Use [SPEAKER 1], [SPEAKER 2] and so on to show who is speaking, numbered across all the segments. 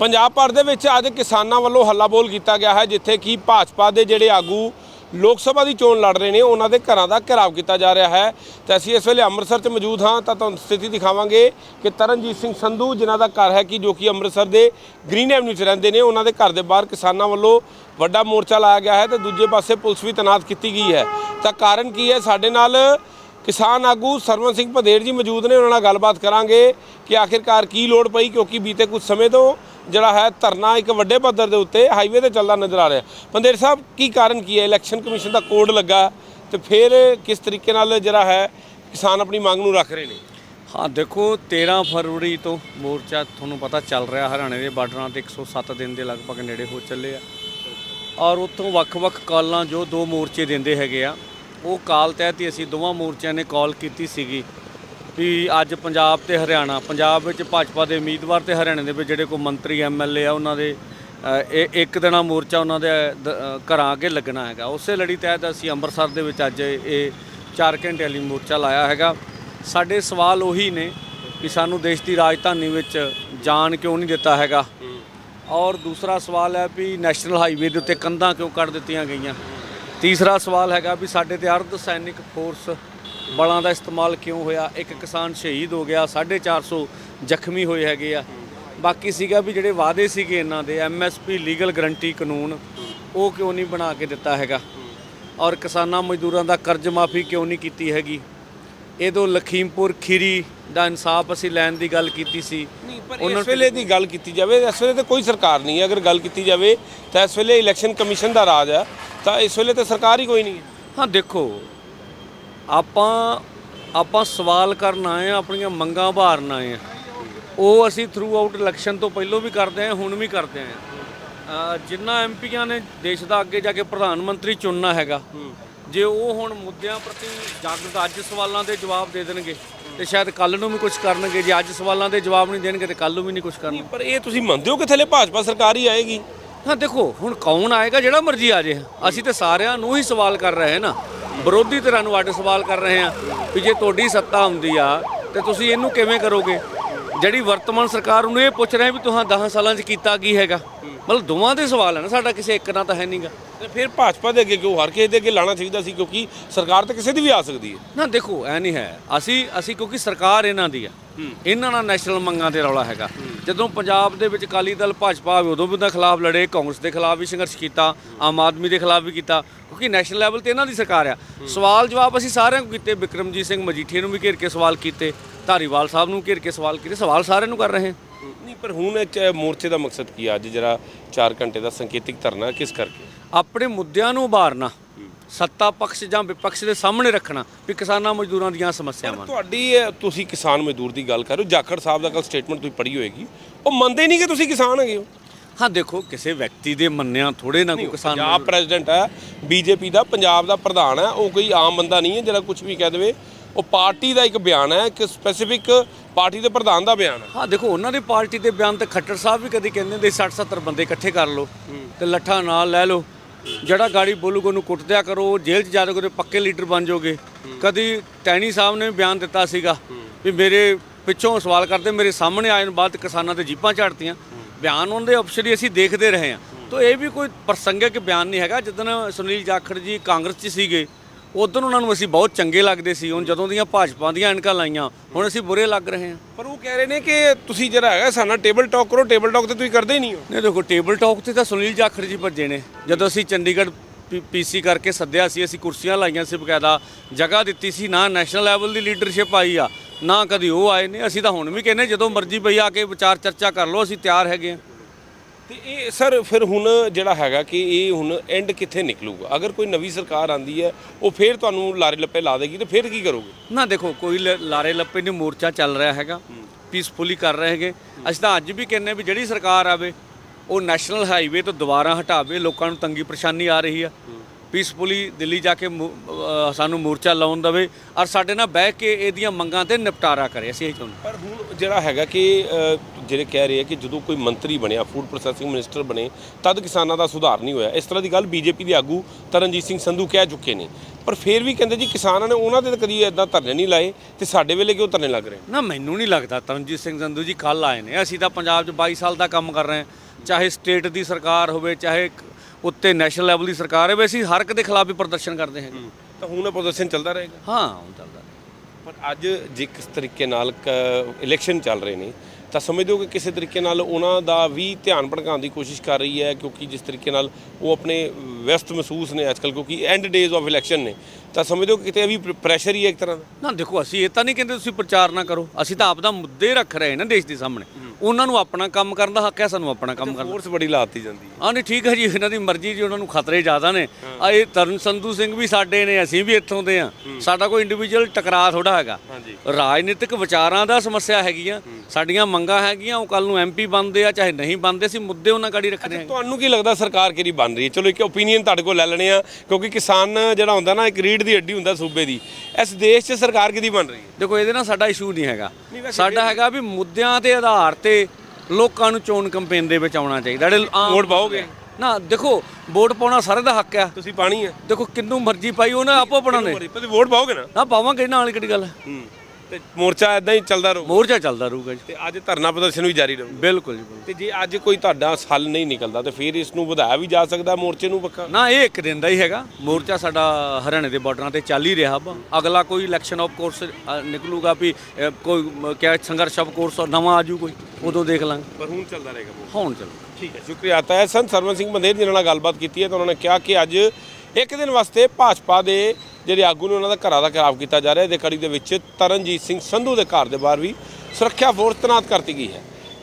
[SPEAKER 1] ਪੰਜਾਬ ਭਰ ਦੇ ਵਿੱਚ ਅੱਜ ਕਿਸਾਨਾਂ ਵੱਲੋਂ ਹੱਲਾ ਬੋਲ ਕੀਤਾ ਗਿਆ ਹੈ, ਜਿੱਥੇ ਕਿ ਭਾਜਪਾ ਦੇ ਜਿਹੜੇ ਆਗੂ ਲੋਕ ਸਭਾ ਦੀ ਚੋਣ ਲੜ ਰਹੇ ਨੇ, ਉਹਨਾਂ ਦੇ ਘਰਾਂ ਦਾ ਘਿਰਾਵ ਕੀਤਾ ਜਾ ਰਿਹਾ ਹੈ। ਤੇ ਅਸੀਂ ਇਸ ਵੇਲੇ ਅੰਮ੍ਰਿਤਸਰ 'ਚ ਮੌਜੂਦ ਹਾਂ, ਤਾਂ ਤੁਹਾਨੂੰ ਸਥਿਤੀ ਦਿਖਾਵਾਂਗੇ ਕਿ ਤਰਨਜੀਤ ਸਿੰਘ ਸੰਧੂ, ਜਿਨ੍ਹਾਂ ਦਾ ਘਰ ਹੈ ਕਿ ਜੋ ਕਿ ਅੰਮ੍ਰਿਤਸਰ ਦੇ ਗ੍ਰੀਨ ਐਵਨਿਊ 'ਚ ਰਹਿੰਦੇ ਨੇ, ਉਹਨਾਂ ਦੇ ਘਰ ਦੇ ਬਾਹਰ ਕਿਸਾਨਾਂ ਵੱਲੋਂ ਵੱਡਾ ਮੋਰਚਾ ਲਾਇਆ ਗਿਆ ਹੈ ਤੇ ਦੂਜੇ ਪਾਸੇ ਪੁਲਿਸ ਵੀ ਤੈਨਾਤ ਕੀਤੀ ਗਈ ਹੈ। ਤਾਂ ਕਾਰਨ ਕੀ ਹੈ? ਸਾਡੇ ਨਾਲ ਕਿਸਾਨ ਆਗੂ ਸਰਵਨ ਸਿੰਘ ਭਦੇੜ ਜੀ ਮੌਜੂਦ ਨੇ, ਉਹਨਾਂ ਨਾਲ ਗੱਲਬਾਤ ਕਰਾਂਗੇ ਕਿ ਆਖਿਰਕਾਰ ਕੀ ਲੋੜ ਪਈ, ਕਿਉਂਕਿ ਬੀਤੇ ਕੁਝ ਸਮੇਂ ਤੋਂ ਜਿਹੜਾ ਹੈ ਧਰਨਾ ਇੱਕ ਵੱਡੇ ਪੱਧਰ ਦੇ ਉੱਤੇ ਹਾਈਵੇ ਤੇ ਚੱਲਦਾ ਨਜ਼ਰ ਆ ਰਿਹਾ। ਭੰਦੇੜ ਸਾਹਿਬ, ਕੀ ਕਾਰਨ ਕੀ ਹੈ? ਇਲੈਕਸ਼ਨ ਕਮਿਸ਼ਨ ਦਾ ਕੋਡ ਲੱਗਾ ਤੇ ਫਿਰ ਕਿਸ ਤਰੀਕੇ ਨਾਲ ਜਿਹੜਾ ਹੈ ਕਿਸਾਨ ਆਪਣੀ ਮੰਗ ਨੂੰ ਰੱਖ ਰਹੇ ਨੇ?
[SPEAKER 2] ਹਾਂ, ਦੇਖੋ 13 ਫਰਵਰੀ ਤੋਂ ਮੋਰਚਾ ਤੁਹਾਨੂੰ ਪਤਾ ਚੱਲ ਰਿਹਾ, ਹਰਿਆਣੇ ਦੇ ਬਾਰਡਰਾਂ ਤੇ 107 ਦਿਨ ਦੇ ਲਗਭਗ ਨੇੜੇ ਹੋ ਚੱਲੇ ਆ। ਔਰ ਉੱਥੋਂ ਵੱਖ-ਵੱਖ ਕਾਲਾਂ ਜੋ ਦੋ ਮੋਰਚੇ ਦਿੰਦੇ ਹੈਗੇ ਆ ਉਹ ਕਾਲ ਤਹਿਤ ਹੀ ਅਸੀਂ ਦੋਵਾਂ ਮੋਰਚਿਆਂ ਨੇ ਕਾਲ ਕੀਤੀ ਸੀਗੀ ਵੀ ਅੱਜ ਪੰਜਾਬ ਤੇ ਹਰਿਆਣਾ ਪੰਜਾਬ ਵਿੱਚ ਭਾਜਪਾ ਦੇ ਉਮੀਦਵਾਰ ਤੇ ਹਰਿਆਣੇ ਦੇ ਵਿੱਚ ਜਿਹੜੇ ਕੋਈ ਮੰਤਰੀ ਐਮਐਲਏ ਆ ਉਹਨਾਂ ਦੇ ਇਹ ਇੱਕ ਦਿਨਾ ਮੋਰਚਾ ਉਹਨਾਂ ਦੇ ਘਰਾਂ ਅੱਗੇ ਲੱਗਣਾ ਹੈਗਾ। ਉਸੇ ਲੜੀ ਤਹਿਤ ਅਸੀਂ ਅੰਮ੍ਰਿਤਸਰ ਦੇ ਵਿੱਚ ਅੱਜ ਇਹ 4 ਘੰਟੇ ਵਾਲੀ ਮੋਰਚਾ ਲਾਇਆ ਹੈਗਾ। ਸਾਡੇ ਸਵਾਲ ਉਹੀ ਨੇ ਕਿ ਸਾਨੂੰ ਦੇਸ਼ ਦੀ ਰਾਜਧਾਨੀ ਵਿੱਚ ਜਾਣ ਕਿਉਂ ਨਹੀਂ ਦਿੱਤਾ ਹੈਗਾ? ਔਰ ਦੂਸਰਾ ਸਵਾਲ ਹੈ ਵੀ ਨੈਸ਼ਨਲ ਹਾਈਵੇ ਦੇ ਉੱਤੇ ਕੰਧਾਂ ਕਿਉਂ ਕੱਢ ਦਿੱਤੀਆਂ ਗਈਆਂ? ਤੀਸਰਾ ਸਵਾਲ ਹੈਗਾ ਵੀ ਸਾਡੇ ਤੇ ਅਰਧ ਸੈਨਿਕ ਫੋਰਸ ਬਲਾਂ ਦਾ ਇਸਤੇਮਾਲ ਕਿਉਂ ਹੋਇਆ? ਇੱਕ ਕਿਸਾਨ ਸ਼ਹੀਦ ਹੋ ਗਿਆ 450 ਜ਼ਖਮੀ ਹੋਏ ਹੈਗੇ ਆ। ਬਾਕੀ ਸੀਗਾ ਵੀ ਜਿਹੜੇ ਵਾਅਦੇ ਸੀਗੇ ਇਹਨਾਂ ਦੇ ਐਮਐਸਪੀ ਲੀਗਲ ਗਰੰਟੀ ਕਾਨੂੰਨ, ਉਹ ਕਿਉਂ ਨਹੀਂ ਬਣਾ ਕੇ ਦਿੱਤਾ ਹੈਗਾ? ਔਰ ਕਿਸਾਨਾਂ ਮਜ਼ਦੂਰਾਂ ਦਾ ਕਰਜ਼ ਮਾਫੀ ਕਿਉਂ ਨਹੀਂ ਕੀਤੀ ਹੈਗੀ? ਇਹਦੋਂ ਲਖੀਮਪੁਰ ਖੀਰੀ ਦਾ ਇਨਸਾਫ ਅਸੀਂ ਲੈਣ ਦੀ ਗੱਲ ਕੀਤੀ ਸੀ।
[SPEAKER 1] ਨਹੀਂ ਪਰ ਇਸ ਵੇਲੇ ਦੀ ਗੱਲ ਕੀਤੀ ਜਾਵੇ ਇਸ ਵੇਲੇ ਤੇ ਕੋਈ ਸਰਕਾਰ ਨਹੀਂ ਹੈ। ਅਗਰ ਗੱਲ ਕੀਤੀ ਜਾਵੇ ਤਾਂ ਇਸ ਵੇਲੇ ਇਲੈਕਸ਼ਨ ਕਮਿਸ਼ਨ ਦਾ ਰਾਜ ਹੈ। ਤਾਂ ਇਸ ਵੇਲੇ ਤੇ ਸਰਕਾਰ ਹੀ ਕੋਈ ਨਹੀਂ ਹੈ।
[SPEAKER 2] ਹਾਂ ਦੇਖੋ ਆਪਾਂ ਆਪਾਂ ਸਵਾਲ ਕਰਨ ਆਏ ਆ ਆਪਣੀਆਂ ਮੰਗਾਂ ਭਾਰਨ ਆਏ ਆ ਉਹ ਅਸੀਂ ਥਰੂ ਆਊਟ ਇਲੈਕਸ਼ਨ ਤੋਂ ਪਹਿਲਾਂ ਵੀ ਕਰਦੇ ਆ ਹੁਣ ਵੀ ਕਰਦੇ ਆ ਜਿੰਨਾ ਐਮਪੀਆਂ ਨੇ ਦੇਸ਼ ਦਾ ਅੱਗੇ ਜਾ ਕੇ ਪ੍ਰਧਾਨ ਮੰਤਰੀ ਚੁਣਨਾ ਹੈਗਾ ਜੇ ਉਹ ਹੁਣ ਮੁੱਦਿਆਂ ਪ੍ਰਤੀ ਜਾਗਰੂਕ ਅੱਜ ਸਵਾਲਾਂ ਦੇ ਜਵਾਬ ਦੇ ਦੇਣਗੇ ਤੇ ਸ਼ਾਇਦ ਕੱਲ ਨੂੰ ਵੀ ਕੁਝ ਕਰਨਗੇ ਜੇ ਅੱਜ ਸਵਾਲਾਂ ਦੇ ਜਵਾਬ ਨਹੀਂ ਦੇਣਗੇ ਤੇ ਕੱਲ ਨੂੰ ਵੀ ਨਹੀਂ ਕੁਝ ਕਰਨਗੇ।
[SPEAKER 1] ਪਰ ਇਹ ਤੁਸੀਂ ਮੰਨਦੇ ਹੋ ਕਿ ਥੱਲੇ ਭਾਜਪਾ ਸਰਕਾਰ ਹੀ ਆਏਗੀ?
[SPEAKER 2] ਹਾਂ ਦੇਖੋ ਹੁਣ ਕੌਣ ਆਏਗਾ ਜਿਹੜਾ ਮਰਜ਼ੀ ਆ ਜੇ। ਅਸੀਂ ਤੇ ਸਾਰਿਆਂ ਨੂੰ ਹੀ ਸਵਾਲ ਕਰ ਰਹੇ ਹਾਂ ਨਾ। ਵਿਰੋਧੀ ਧਿਰਾਂ ਨੂੰ ਅੱਡ ਸਵਾਲ ਕਰ ਰਹੇ ਹਾਂ ਵੀ ਜੇ ਤੁਹਾਡੀ ਸੱਤਾ ਹੁੰਦੀ ਆ ਤੇ ਤੁਸੀਂ ਇਹਨੂੰ ਕਿਵੇਂ ਕਰੋਗੇ? ਜਿਹੜੀ ਵਰਤਮਾਨ ਸਰਕਾਰ ਉਹਨੂੰ ਇਹ ਪੁੱਛ ਰਹੇ ਵੀ ਤੁਸੀਂ 10 ਸਾਲਾਂ 'ਚ ਕੀਤਾ ਕੀ ਹੈਗਾ? ਮਤਲਬ ਦੋਵਾਂ ਦੇ ਸਵਾਲ ਹੈ ਨਾ ਸਾਡਾ ਕਿਸੇ ਇੱਕ ਨਾਲ ਤਾਂ ਹੈ ਨਹੀਂਗਾ
[SPEAKER 1] ਤੇ ਫਿਰ ਭਾਜਪਾ ਦੇ ਅੱਗੇ ਕਿਉਂ ਹਰ ਕਿਸੇ ਦੇ ਅੱਗੇ ਲਾਣਾ ਚਾਹੀਦਾ ਸੀ ਕਿਉਂਕਿ ਸਰਕਾਰ ਤਾਂ ਕਿਸੇ ਦੀ ਵੀ ਆ ਸਕਦੀ ਹੈ।
[SPEAKER 2] ਨਾ ਦੇਖੋ ਐ ਨਹੀਂ ਹੈ। ਅਸੀਂ ਅਸੀਂ ਕਿਉਂਕਿ ਸਰਕਾਰ ਇਹਨਾਂ ਦੀ ਆ। ਇਹਨਾਂ ਨਾਲ ਨੈਸ਼ਨਲ ਮੰਗਾਂ ਤੇ ਰੌਲਾ ਹੈਗਾ। ਜਦੋਂ ਪੰਜਾਬ ਦੇ ਵਿੱਚ ਅਕਾਲੀ ਦਲ ਭਾਜਪਾ ਆਵੇ ਉਦੋਂ ਵੀ ਉਹਦੇ ਖਿਲਾਫ ਲੜੇ ਕਾਂਗਰਸ ਦੇ ਖਿਲਾਫ ਵੀ ਸੰਘਰਸ਼ ਕੀਤਾ ਆਮ ਆਦਮੀ ਦੇ ਖਿਲਾਫ ਵੀ ਕੀਤਾ ਕਿਉਂਕਿ ਨੈਸ਼ਨਲ ਲੈਵਲ ਤੇ ਇਹਨਾਂ ਦੀ ਸਰਕਾਰ ਆ। ਸਵਾਲ ਜਵਾਬ ਅਸੀਂ ਸਾਰਿਆਂ ਨੂੰ ਕੀਤੇ ਬਿਕਰਮਜੀਤ ਸਿੰਘ ਮਜੀਠੀਆ ਨੂੰ ਵੀ ਘੇਰ ਕੇ ਸਵਾਲ ਕੀਤੇ ਧਾਰੀਵਾਲ ਸਾਹਿਬ ਨੂੰ ਘੇਰ ਕੇ ਸਵਾਲ ਕੀਤੇ ਸਵਾਲ ਸਾਰਿਆਂ ਨੂੰ ਕਰ ਰਹੇ ਹਾਂ।
[SPEAKER 1] ਨਹੀਂ ਪਰ ਹੁਣ ਇਹ 'ਚ ਮੋਰਚੇ ਦਾ ਮਕਸਦ ਕੀ ਆ? ਅੱਜ ਜਿਹੜਾ 4 ਘੰਟੇ ਦਾ ਸੰਕੇਤਿਕ ਧਰਨਾ ਕਿਸ ਕਰਕੇ?
[SPEAKER 2] ਆਪਣੇ ਮੁੱਦਿਆਂ ਨੂੰ ਉਭਾਰਨਾ ਸੱਤਾ ਪਕਸ਼ ਜਾਂ ਵਿਪਕਸ਼ ਦੇ ਸਾਹਮਣੇ ਰੱਖਣਾ ਵੀ ਕਿਸਾਨਾਂ ਮਜ਼ਦੂਰਾਂ ਦੀਆਂ ਸਮੱਸਿਆਵਾਂ
[SPEAKER 1] ਤੁਹਾਡੀ ਇਹ ਤੁਸੀਂ ਕਿਸਾਨ ਮਜ਼ਦੂਰ ਦੀ ਗੱਲ ਕਰ ਰਹੇ ਹੋ ਜਾਖੜ ਸਾਹਿਬ ਦਾ ਕੱਲ ਸਟੇਟਮੈਂਟ ਤੁਸੀਂ ਪੜ੍ਹੀ ਹੋਏਗੀ। ਉਹ ਮੰਨਦੇ ਨਹੀਂ ਕਿ ਤੁਸੀਂ ਕਿਸਾਨ ਹੈਗੇ ਹੋ।
[SPEAKER 2] ਹਾਂ ਦੇਖੋ ਕਿਸੇ ਵਿਅਕਤੀ ਦੇ ਮੰਨਿਆ ਥੋੜੇ ਨਾ ਕੋਈ ਕਿਸਾਨ
[SPEAKER 1] ਪੰਜਾਬ ਪ੍ਰੈਜ਼ੀਡੈਂਟ ਹੈ ਬੀਜੇਪੀ ਦਾ ਪੰਜਾਬ ਦਾ ਪ੍ਰਧਾਨ ਹੈ ਉਹ ਕੋਈ ਆਮ ਬੰਦਾ ਨਹੀਂ ਹੈ ਜਿਹੜਾ ਕੁਝ ਵੀ ਕਹਿ ਦੇਵੇ। ਉਹ ਪਾਰਟੀ ਦਾ ਇੱਕ ਬਿਆਨ ਹੈ ਇੱਕ ਸਪੈਸੀਫਿਕ ਪਾਰਟੀ ਦੇ ਪ੍ਰਧਾਨ ਦਾ ਬਿਆਨ ਹੈ।
[SPEAKER 2] ਹਾਂ ਦੇਖੋ ਉਹਨਾਂ ਦੀ ਪਾਰਟੀ ਦੇ ਬਿਆਨ ਤੇ ਖੱਟਰ ਸਾਹਿਬ ਵੀ ਕਦੀ ਕਹਿੰਦੇ ਹੁੰਦੇ 60 70 ਬੰਦੇ ਇਕੱਠੇ ਕਰ ਲਓ ਤੇ ਲੱਠਾ ਨਾਲ ਲੈ ਲਓ। ਜਿਹੜਾ ਗਾੜੀ ਬੋਲੂਗਾ ਉਹਨੂੰ ਕੁੱਟ ਦਿਆ ਕਰੋ ਜੇਲ੍ਹ 'ਚ ਜਾ ਕੇ ਪੱਕੇ ਲੀਡਰ ਬਣ ਜਾਓਗੇ। ਕਦੀ ਟੈਣੀ ਸਾਹਿਬ ਨੇ ਬਿਆਨ ਦਿੱਤਾ ਸੀਗਾ ਵੀ ਮੇਰੇ ਪਿੱਛੋਂ ਸਵਾਲ ਕਰਦੇ ਮੇਰੇ ਸਾਹਮਣੇ ਆਏ ਨੂੰ ਬਾਅਦ ਕਿਸਾਨਾਂ ਤੇ ਜੀਪਾਂ ਝਾੜਤੀਆਂ। ਬਿਆਨ ਉਹਨਾਂ ਦੇ ਅਫਸਰੀ ਅਸੀਂ ਦੇਖਦੇ ਰਹੇ ਹਾਂ। ਤਾਂ ਇਹ ਵੀ ਕੋਈ ਪ੍ਰਸੰਗਿਕ ਬਿਆਨ ਨਹੀਂ ਹੈਗਾ। ਜਦੋਂ ਸੁਨੀਲ ਜਾਖੜ ਜੀ ਕਾਂਗਰਸ 'ਚ ਸੀਗੇ ਉਦੋਂ ਉਹਨਾਂ ਨੂੰ ਅਸੀਂ ਬਹੁਤ ਚੰਗੇ ਲੱਗਦੇ ਸੀ। ਹੁਣ ਜਦੋਂ ਦੀਆਂ ਭਾਜਪਾ ਦੀਆਂ ਐਨਕਾਂ ਲਾਈਆਂ ਹੁਣ ਅਸੀਂ ਬੁਰੇ ਲੱਗ ਰਹੇ ਹਾਂ।
[SPEAKER 1] ਪਰ ਉਹ ਕਹਿ ਰਹੇ ਨੇ ਕਿ ਤੁਸੀਂ ਜਿਹੜਾ ਹੈਗਾ ਸਾਨਾ ਟੇਬਲ ਟਾਕ ਕਰੋ। ਟੇਬਲ ਟਾਕ ਤੇ ਤੁਸੀਂ ਕਰਦੇ ਹੀ ਨਹੀਂ ਹੋ।
[SPEAKER 2] ਨਹੀਂ ਦੇਖੋ ਟੇਬਲ ਟਾਕ ਤੇ ਤਾਂ ਸੁਨੀਲ ਜਾਖੜ ਜੀ ਭੱਜੇ ਨੇ। ਜਦੋਂ ਅਸੀਂ ਚੰਡੀਗੜ੍ਹ ਪੀਸੀ ਕਰਕੇ ਸੱਦਿਆ ਸੀ ਅਸੀਂ ਕੁਰਸੀਆਂ ਲਾਈਆਂ ਸੀ ਬਕਾਇਦਾ। ਜਗ੍ਹਾ ਦਿੱਤੀ ਸੀ ਨਾ ਨੈਸ਼ਨਲ ਲੈਵਲ ਦੀ ਲੀਡਰਸ਼ਿਪ ਆਈ ਆ। ਨਾ ਕਦੀ ਉਹ ਆਏ ਨੇ ਅਸੀਂ ਤਾਂ ਹੁਣ ਵੀ ਕਹਿੰਦੇ ਜਦੋਂ ਮਰਜ਼ੀ ਬਈ ਆ ਕੇ ਵਿਚਾਰ ਚਰਚਾ ਕਰ ਲਓ ਅਸੀਂ ਤਿਆਰ ਹੈਗੇ ਹਾਂ।
[SPEAKER 1] ਤੇ ਇਹ ਸਰ ਫਿਰ ਹੁਣ ਜਿਹੜਾ ਹੈਗਾ ਕਿ ਇਹ ਹੁਣ ਐਂਡ ਕਿੱਥੇ ਨਿਕਲੂਗਾ? ਅਗਰ ਕੋਈ ਨਵੀਂ ਸਰਕਾਰ ਆਂਦੀ ਹੈ ਉਹ ਫਿਰ ਤੁਹਾਨੂੰ ਲਾਰੇ ਲੱਪੇ ਲਾ ਦੇਗੀ ਤੇ ਫਿਰ ਕੀ ਕਰੋਗੇ?
[SPEAKER 2] ਨਾ ਦੇਖੋ ਕੋਈ ਲਾਰੇ ਲੱਪੇ ਨਹੀਂ ਮੋਰਚਾ ਚੱਲ ਰਿਹਾ ਹੈਗਾ ਪੀਸਫੁਲੀ ਕਰ ਰਹੇ ਹੈਗੇ। ਅਸੀਂ ਤਾਂ ਅੱਜ ਵੀ ਕਹਿੰਨੇ ਵੀ ਜਿਹੜੀ ਸਰਕਾਰ ਆਵੇ ਉਹ ਨੈਸ਼ਨਲ ਹਾਈਵੇ ਤੋਂ ਦੁਬਾਰਾ ਹਟਾਵੇ ਲੋਕਾਂ ਨੂੰ ਤੰਗੀ ਪਰੇਸ਼ਾਨੀ ਆ ਰਹੀ ਆ। ਪੀਸਫੁਲੀ ਦਿੱਲੀ ਜਾ ਕੇ ਸਾਨੂੰ ਮੋਰਚਾ ਲਾਉਣ ਦਵੇ ਔਰ ਸਾਡੇ ਨਾਲ ਬਹਿ ਕੇ ਇਹਦੀਆਂ ਮੰਗਾਂ ਤੇ ਨਿਪਟਾਰਾ ਕਰੇ ਅਸੀਂ ਇਹ ਚਾਹੁੰਦੇ
[SPEAKER 1] ਪਰ ਹੁਣ ਜਿਹੜਾ ਹੈਗਾ ਕਿ ਜਿਹੜੇ ਕਹਿ ਰਹੇ ਆ ਕਿ ਜਦੋਂ ਕੋਈ ਮੰਤਰੀ ਬਣਿਆ ਫੂਡ ਪ੍ਰੋਸੈਸਿੰਗ ਮਿਨਿਸਟਰ ਬਣੇ ਤਦ ਕਿਸਾਨਾਂ ਦਾ ਸੁਧਾਰ ਨਹੀਂ ਹੋਇਆ। ਇਸ ਤਰ੍ਹਾਂ ਦੀ ਗੱਲ ਬੀਜੇਪੀ ਦੇ ਆਗੂ ਤਰਨਜੀਤ ਸਿੰਘ ਸੰਧੂ ਕਹਿ ਚੁੱਕੇ ਨੇ। ਪਰ ਫਿਰ ਵੀ ਕਹਿੰਦੇ ਜੀ ਕਿਸਾਨਾਂ ਨੇ ਉਹਨਾਂ ਦੇ ਕਦੀ ਇਦਾਂ ਧਰਨੇ ਨਹੀਂ ਲਾਏ ਤੇ ਸਾਡੇ ਵੇਲੇ ਕਿਉਂ ਧਰਨੇ ਲੱਗ ਰਹੇ
[SPEAKER 2] ਨਾ? ਮੈਨੂੰ ਨਹੀਂ ਲੱਗਦਾ ਤਰਨਜੀਤ ਸਿੰਘ ਸੰਧੂ ਜੀ ਕੱਲ ਆਏ ਨੇ। ਅਸੀਂ ਤਾਂ ਪੰਜਾਬ 'ਚ 22 ਸਾਲ ਦਾ ਕੰਮ ਕਰ ਰਹੇ ਹਾਂ। ਚਾਹੇ ਸਟੇਟ ਦੀ ਸਰਕਾਰ ਹੋਵੇ ਚਾਹੇ ਉੱਤੇ ਨੈਸ਼ਨਲ ਲੈਵਲ ਦੀ ਸਰਕਾਰ ਹੋਵੇ ਅਸੀਂ ਹਰ ਇੱਕ ਦੇ ਖਿਲਾਫ ਹੀ ਪ੍ਰਦਰਸ਼ਨ ਕਰਦੇ ਹਾਂ
[SPEAKER 1] ਤਾਂ ਹੁਣ ਇਹ ਪ੍ਰਦਰਸ਼ਨ ਚੱਲਦਾ ਰਹੇਗਾ?
[SPEAKER 2] ਹਾਂ ਹੁਣ ਚੱਲਦਾ
[SPEAKER 1] ਪਰ ਅੱਜ ਜੇ ਕਿਸ ਤਰੀਕੇ ਨਾਲ ਇਲੈਕਸ਼ਨ ਚੱਲ ਰਹੇ ਨੇ ਤਾਂ ਸਮਝਦੇ ਹੋ ਕਿ ਕਿਸੇ ਤਰੀਕੇ ਨਾਲ ਉਹਨਾਂ ਦਾ ਵੀ ਧਿਆਨ ਭਟਕਾਉਣ ਦੀ ਕੋਸ਼ਿਸ਼ ਕਰ ਰਹੀ ਹੈ ਕਿਉਂਕਿ ਜਿਸ ਤਰੀਕੇ ਨਾਲ ਉਹ ਆਪਣੇ ਵਿਅਸਤ ਮਹਿਸੂਸ ਨੇ ਅੱਜਕੱਲ ਕਿਉਂਕਿ ਐਂਡ ਡੇਜ਼ ਆਫ ਇਲੈਕਸ਼ਨ ਨੇ। ਤਾਂ ਸਮਝਦੇ ਹੋ ਕਿ ਕਿਤੇ ਇਹ ਵੀ ਪ੍ਰੈਸ਼ਰ ਹੀ ਹੈ ਇੱਕ ਤਰ੍ਹਾਂ ਦਾ?
[SPEAKER 2] ਨਾ ਦੇਖੋ ਅਸੀਂ ਇਹ ਤਾਂ ਨਹੀਂ ਕਹਿੰਦੇ ਤੁਸੀਂ ਪ੍ਰਚਾਰ ਨਾ ਕਰੋ। ਅਸੀਂ ਤਾਂ ਆਪਦਾ ਮੁੱਦੇ ਰੱਖ ਰਹੇ ਨਾ ਦੇਸ਼ ਦੇ ਸਾਹਮਣੇ। ਉਹਨਾਂ ਨੂੰ ਆਪਣਾ ਕੰਮ ਕਰਨ ਦਾ ਹੱਕ ਹੈ ਸਾਨੂੰ ਆਪਣਾ ਕੰਮ ਕਰਨ
[SPEAKER 1] ਫੋਰਸ ਬੜੀ ਲਾਤੀ ਜਾਂਦੀ ਹੈ।
[SPEAKER 2] ਹਾਂ ਨਹੀਂ ਠੀਕ ਹੈ ਜੀ ਇਹਨਾਂ ਦੀ ਮਰਜ਼ੀ ਜੀ ਉਹਨਾਂ ਨੂੰ ਖਤਰੇ ਜ਼ਿਆਦਾ ਨੇ। ਆ ਇਹ ਤਰਨ ਸੰਧੂ ਸਿੰਘ ਵੀ ਸਾਡੇ ਨੇ ਅਸੀਂ ਵੀ ਇੱਥੋਂ ਦੇ ਆ ਸਾਡਾ ਕੋਈ ਇੰਡੀਵਿਜੂਅਲ ਟਕਰਾਅ ਥੋੜਾ ਹੈਗਾ। ਰਾਜਨੀਤਿਕ ਵਿਚਾਰਾਂ ਦਾ ਸਮੱਸਿਆ ਹੈਗੀ ਆ ਸਾਡੀਆਂ ਮੰਗਾਂ ਹੈਗੀਆਂ ਉਹ ਕੱਲ ਨੂੰ ਐਮਪੀ ਬਣਦੇ ਆ ਚਾਹੇ ਨਹੀਂ ਬਣਦੇ ਅਸੀਂ ਮੁੱਦੇ ਉਹਨਾਂ ਗਾੜੀ ਰੱਖਣੇ ਹੈਗੇ।
[SPEAKER 1] ਤੁਹਾਨੂੰ ਕੀ ਲੱਗਦਾ ਸਰਕਾਰ ਕਿਹੜੀ ਬਣ ਰਹੀ ਹੈ? ਚਲੋ ਇੱਕ ਓਪੀਨੀਅਨ ਤੁਹਾਡੇ ਕੋਲ ਲੈ ਲੈਣੇ ਆ ਕਿਉਂਕਿ ਕਿਸਾਨ ਜਿਹੜਾ ਹੁੰਦਾ ਨਾ ਇੱਕ ਰੀੜ ਦੀ ਹੱਡੀ ਹੁੰਦਾ ਸੂਬੇ ਦੀ। ਇਸ ਦੇਸ਼ 'ਚ ਸਰਕਾਰ ਕਿਹਦੀ ਬਣ ਰਹੀ ਹੈ?
[SPEAKER 2] ਦੇਖੋ ਇਹਦੇ ਨਾਲ ਸਾਡਾ ਇਸ਼ੂ ਨਹੀਂ ਹੈਗਾ। ਸਾਡਾ ਹੈਗਾ ਵੀ ਮੁੱਦਿਆਂ ਦੇ ਆਧਾਰ ਤੇ ਲੋਕਾਂ ਨੂੰ ਚੋਣ ਕੈਂਪੇਨ ਦੇ ਵਿੱਚ ਆਉਣਾ ਚਾਹੀਦਾ। ਜਿਹੜੇ ਆਮ
[SPEAKER 1] ਵੋਟ ਪਾਓਗੇ?
[SPEAKER 2] ਨਾ। ਦੇਖੋ ਵੋਟ ਪਾਉਣਾ ਸਾਰੇ ਦਾ ਹੱਕ ਆ।
[SPEAKER 1] ਤੁਸੀਂ ਪਾਣੀ ਹੈ
[SPEAKER 2] ਦੇਖੋ ਕਿੰਨੂੰ ਮਰਜ਼ੀ ਪਾਈ ਉਹਨਾਂ ਆਪੋ ਬਣਾਉਣੇ
[SPEAKER 1] ਤੁਸੀਂ ਵੋਟ ਪਾਓਗੇ ਨਾ?
[SPEAKER 2] ਨਾ ਪਾਵਾਂਗੇ ਨਾਲ ਕਿਹੜੀ ਗੱਲ ਹੈ।
[SPEAKER 1] ਹੂੰ ਤੇ ਮੋਰਚਾ ਇਦਾਂ ਹੀ ਚੱਲਦਾ ਰਹੂ।
[SPEAKER 2] ਮੋਰਚਾ ਚੱਲਦਾ ਰਹੂਗਾ ਜੀ।
[SPEAKER 1] ਤੇ ਅੱਜ ਧਰਨਾ ਪ੍ਰਦਰਸ਼ਨ ਵੀ ਜਾਰੀ ਰਹੂ
[SPEAKER 2] ਬਿਲਕੁਲ ਜੀ ਬਿਲਕੁਲ।
[SPEAKER 1] ਤੇ ਜੇ ਅੱਜ ਕੋਈ ਤੁਹਾਡਾ ਹੱਲ ਨਹੀਂ ਨਿਕਲਦਾ ਤੇ ਫਿਰ ਇਸ ਨੂੰ ਵਧਾਇਆ ਵੀ ਜਾ ਸਕਦਾ ਮੋਰਚੇ ਨੂੰ ਪੱਕਾ?
[SPEAKER 2] ਨਾ ਇਹ ਇੱਕ ਦਿਨ ਦਾ ਹੀ ਹੈਗਾ। ਮੋਰਚਾ ਸਾਡਾ ਹਰਿਆਣੇ ਦੇ ਬਾਰਡਰਾਂ ਤੇ ਚੱਲ ਹੀ ਰਿਹਾ ਵਾ। ਅਗਲਾ ਕੋਈ ਇਲੈਕਸ਼ਨ ਆਫ ਕੋਰਸ ਨਿਕਲੂਗਾ ਵੀ ਅ, ਕੋਈ ਮ, ਕਿਆ ਸੰਘਰਸ਼ ਆਫ ਕੋਰਸ ਨਵਾਂ ਆਜੂ ਕੋਈ ਉਦੋਂ ਦੇਖ ਲਾਂਗੇ।
[SPEAKER 1] ਪਰ ਹੁਣ ਚੱਲਦਾ ਰਹੇਗਾ
[SPEAKER 2] ਹੁਣ ਚਲੋ
[SPEAKER 1] ਠੀਕ ਹੈ ਸ਼ੁਕਰੀਆ। ਤਾਂ ਸਨ ਸਰਵਨ ਸਿੰਘ ਬੰਦੇਰ ਜਿਹਨਾਂ ਨਾਲ ਗੱਲਬਾਤ ਕੀਤੀ ਹੈ। ਤਾਂ ਉਹਨਾਂ ਨੇ ਕਿਹਾ ਕਿ ਅੱਜ ਇੱਕ ਦਿਨ ਵਾਸਤੇ ਭਾਜਪਾ ਦੇ ਜਿਹੜੇ ਆਗੂ ਨੇ ਉਹਨਾਂ ਦਾ ਘਰਾਂ ਦਾ ਘਿਰਾਵ ਕੀਤਾ ਜਾ ਰਿਹਾ। ਇਹਦੇ ਕੜੀ ਦੇ ਵਿੱਚ ਤਰਨਜੀਤ ਸਿੰਘ ਸੰਧੂ ਦੇ ਘਰ ਦੇ ਬਾਹਰ ਵੀ ਸੁਰੱਖਿਆ ਫੋਰਸ ਤੈਨਾਤ ਕਰਤੀ ਗਈ ਹੈ।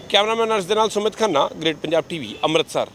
[SPEAKER 1] ਕੈਮਰਾਮੈਨ ਅਰਸ਼ ਦੇ ਨਾਲ ਸੁਮਿਤ ਖੰਨਾ ਗ੍ਰੇਟ ਪੰਜਾਬ ਟੀਵੀ ਅੰਮ੍ਰਿਤਸਰ।